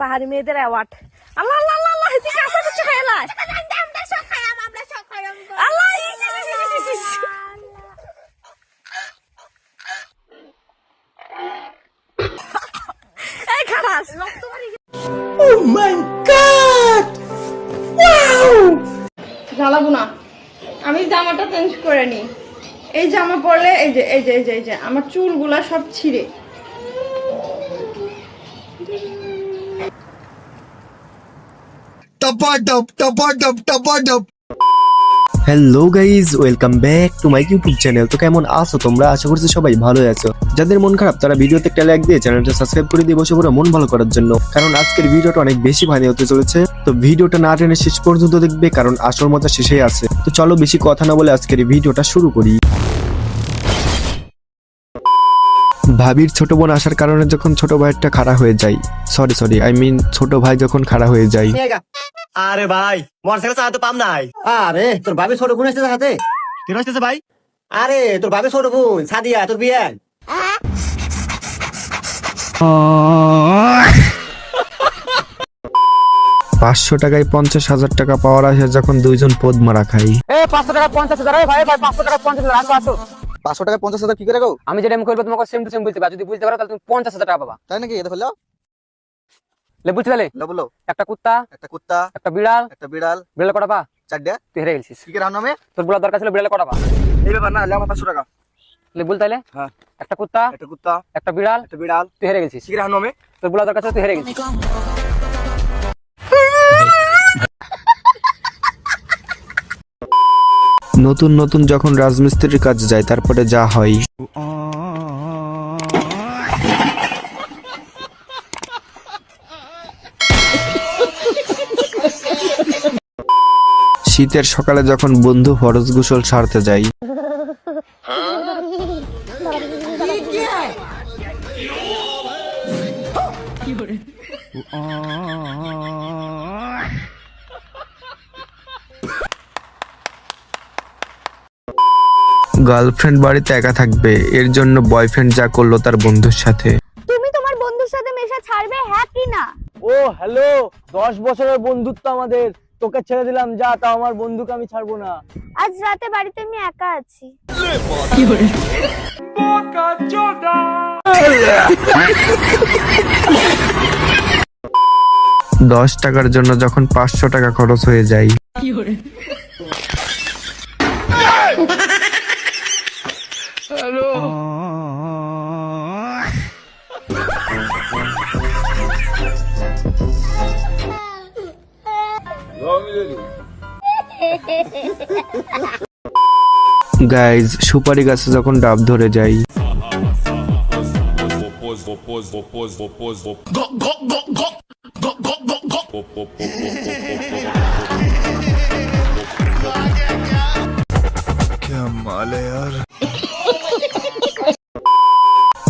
পাহাড়ি মেয়েদের অ্যাওয়ার্ড আল্লাহ আল্লাহ আল্লাহ আল্লাহ এদিকে আসা কিছু খাই আল্লাহ। আল্লাহ ইস, ইস, ইস, ইস, ইস, ইস। এই খারাস জ্বালাবো না। আমি জামাটা চেঞ্জ করে নিই এই জামা পরলে এই যে এই যে এই যে এই যে আমার চুলগুলা সব ছিঁড়ে। Hello guys welcome back to my YouTube channel তো কেমন আছো তোমরা? আশা করছি সবাই ভালো আছো। যাদের মন খারাপ, তারা ভিডিওতে একটা লাইক দিয়ে চ্যানেলটা সাবস্ক্রাইব করে দিয়ে বসে পড়ো মন ভালো করার জন্য। কারণ আজকের ভিডিওটা অনেক বেশি ভালো হতে চলেছে। তো ভিডিওটা না টেনে শেষ পর্যন্ত দেখবে, কারণ আসল মজা শেষেই আছে। তো চলো বেশি কথা না বলে আজকের ভিডিওটা শুরু করি। ভাবির ছোট বোন আসার কারণে যখন ছোট ভাইয়েরটা খাড়া হয়ে যায়। সরি সরি আই মিন ছোট ভাই যখন খাড়া হয়ে যায়। আরে ভাই মোটরসাইকেল চালাতে পাম নাই। আরে তোর বাবে ছোট বোন আসছে হাতে কি হচ্ছে ভাই? আরে তোর বাবে ছোট বোন সাদিয়া তোর বিয়ে। পাঁচশো টাকায় পঞ্চাশ হাজার টাকা পাওয়ার আসে যখন দুইজন পদ মারা খাই পাঁচশো টাকা পঞ্চাশ হাজার ভাই ভাই পাঁচশো টাকা পঞ্চাশ হাজার আসো আসো। পাঁচশো টাকা পঞ্চাশ হাজার কি করে গো? আমি যেটা আমি করব তোমাকে সেম টু সেম বলতে পারো। যদি বুঝতে পারো তাহলে তুমি পঞ্চাশ হাজার টাকা পাবা। তাই নাকি? এটা হলো লে বুঝতে পারলে? লো বলো। একটা কুত্তা একটা কুত্তা একটা বিড়াল একটা বিড়াল বিড়াল কটা পা? চারটে। তুই হেরে গেছিস। কি করে নামে তোর বুড়ার দরকার ছিল বিড়াল কটা পা? এই ব্যাপার না আমার পাঁচশো টাকা। লে বল তাইলে। হ্যাঁ। একটা কুত্তা একটা কুত্তা একটা বিড়াল একটা বিড়াল। তুই হেরে গেছিস। কি করে নামে তোর বুড়ার দরকার ছিল তুই হেরে গেছিস। নতুন নতুন যখন রাজমিস্ত্রির কাজ যায়, তারপরে যা হয়। শীতের সকালে যখন বন্ধু ফরজ গোসল সারতে যায় গার্লফ্রেন্ড বাড়িতে একা থাকবে এর জন্য বয়ফ্রেন্ড যা করল তার বন্ধুর সাথে। তুমি তোমার বন্ধুর সাথে মেশা ছাড়বে হ্যাঁ কি না? ও হ্যালো দশ বছরের বন্ধুত্ব আমাদের। তোকে ছেড়ে দিলাম যা তাও আমার বন্ধুকে আমি ছাড়বো না। আজ রাতে বাড়িতে আমি একা আছি। দশ টাকার জন্য যখন পাঁচশো টাকা খরচ হয়ে যায় গাইজ সুপারি গাছে যখন ডাব ধরে যাই। যায়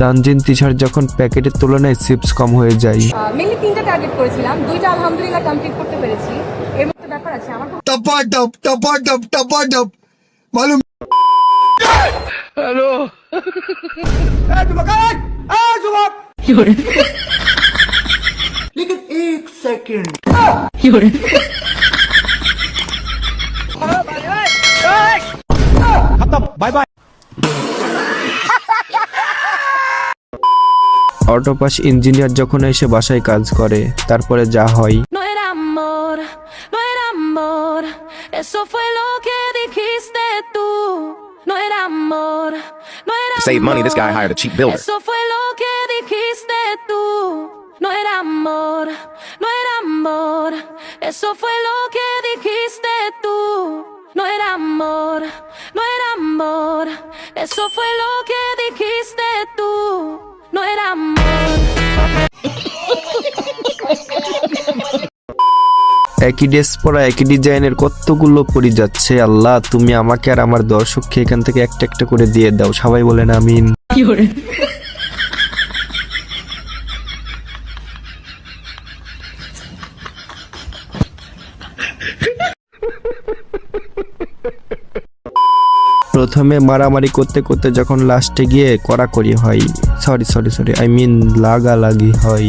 তানজিন তিশার যখন প্যাকেটের তুলনায় চিপস কম হয়ে যায়। মেনলি তিনটা টার্গেট করেছিলাম। দুইটা আলহামদুলিল্লাহ কমপ্লিট করতে পেরেছি। এর মধ্যে ব্যাপার আছে আমার খুব top tapadap, tapadap. Malum. Auto pass engineer যখন এসে বাসায় কাজ করে তারপরে যা হয় No era amor, no era amor, eso auto pass engineer যখন এসে বাসায় কাজ করে তারপরে যা হয়। No era amor. একই ড্রেস পরা একই ডিজাইনের কতগুলো পরি যাচ্ছে আল্লাহ তুমি আমাকে আর আমার দর্শককে এখান থেকে একটা একটা করে দিয়ে দাও। সবাই বলেন আমিন। প্রথমে মারামারি করতে করতে যখন লাস্টে গিয়ে কড়াকড়ি হয় sorry sorry sorry I mean লাগালাগি হয়।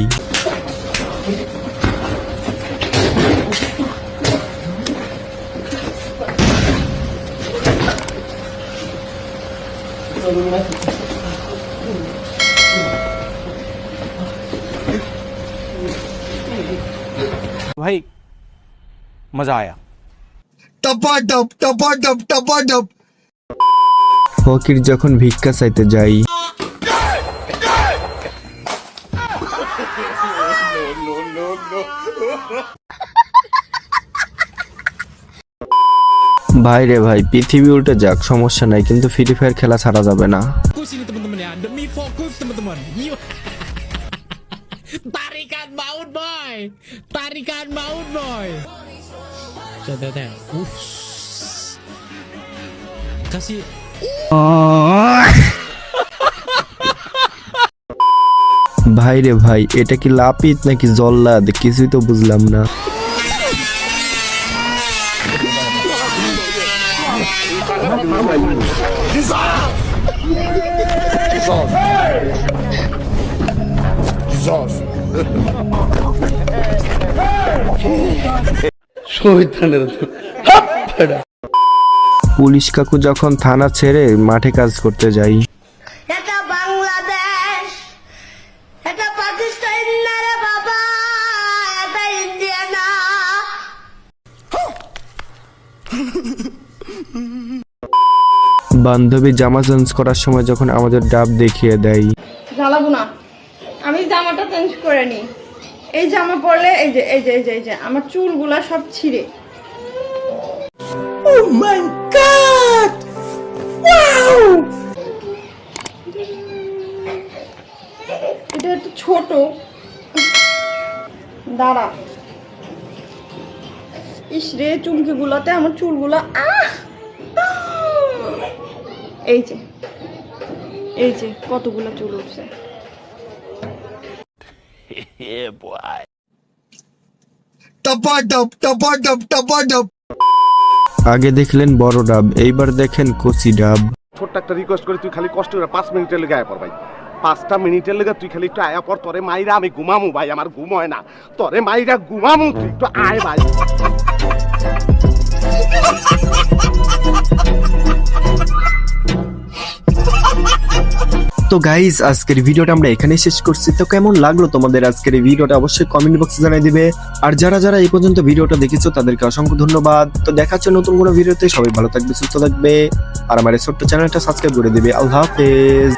भाई मजा आया टपाटप टपाटप टपाटप ফকির যখন ভিক্ষা চাইতে যাই ভাই রে ভাই, পৃথিবী উল্টে যাক, সমস্যা নাই, কিন্তু ফ্রি ফায়ার খেলা ছাড়া যাবে না। ভাই রে ভাই, এটা কি লাপিত নাকি জল্লাদ? কিছুই তো বুঝলাম না। পুলিশ কাকু যখন থানা ছেড়ে মাঠে কাজ করতে যাই বান্ধবী জামা চেঞ্জ করার সময় যখন আমাদের ডাব দেখিয়ে দেয়। জ্বালাবো না। আমি জামাটা চেঞ্জ করে নিই। এই জামা পরলে এই যে এই যে এই যে এই যে আমার চুলগুলা সব ছিঁড়ে। এটা একটু ছোট। দাঁড়া। ইস রে চুলকি গুলাতে আমার চুলগুলা আহ! এই যে এই যে কতগুলো চুল উঠছে। আগে দেখলেন বড় ডাব এইবার দেখেন কচি ডাব। ছোট্ট একটা রিকোয়েস্ট করে তুই খালি কষ্ট করে পাঁচ মিনিটের লেগে আয়া পর ভাই। পাঁচটা মিনিটের লেগে তুই খালি একটু আয়া পর তোরে মাইরা আমি ঘুমামু ভাই আমার ঘুম হয় না। তোরে মাইরা ঘুমামু তুই একটু আয় ভাই। তো গাইজ আজকের ভিডিওটা আমরা এখানে শেষ করছি। তো কেমন লাগল তোমাদের আজকের এই ভিডিওটা অবশ্যই কমেন্ট বক্সে জানিয়ে দিবে। আর যারা যারা এই পর্যন্ত ভিডিওটা দেখেছ, তাদেরকে অসংখ্য ধন্যবাদ। তো দেখা হচ্ছে নতুন কোনো ভিডিওতে। সবাই ভালো থাকবে, সুস্থ থাকবে। আর আমার ছোট্ট চ্যানেলটা সাবস্ক্রাইব করে দিবে। আল্লাহ হাফেজ।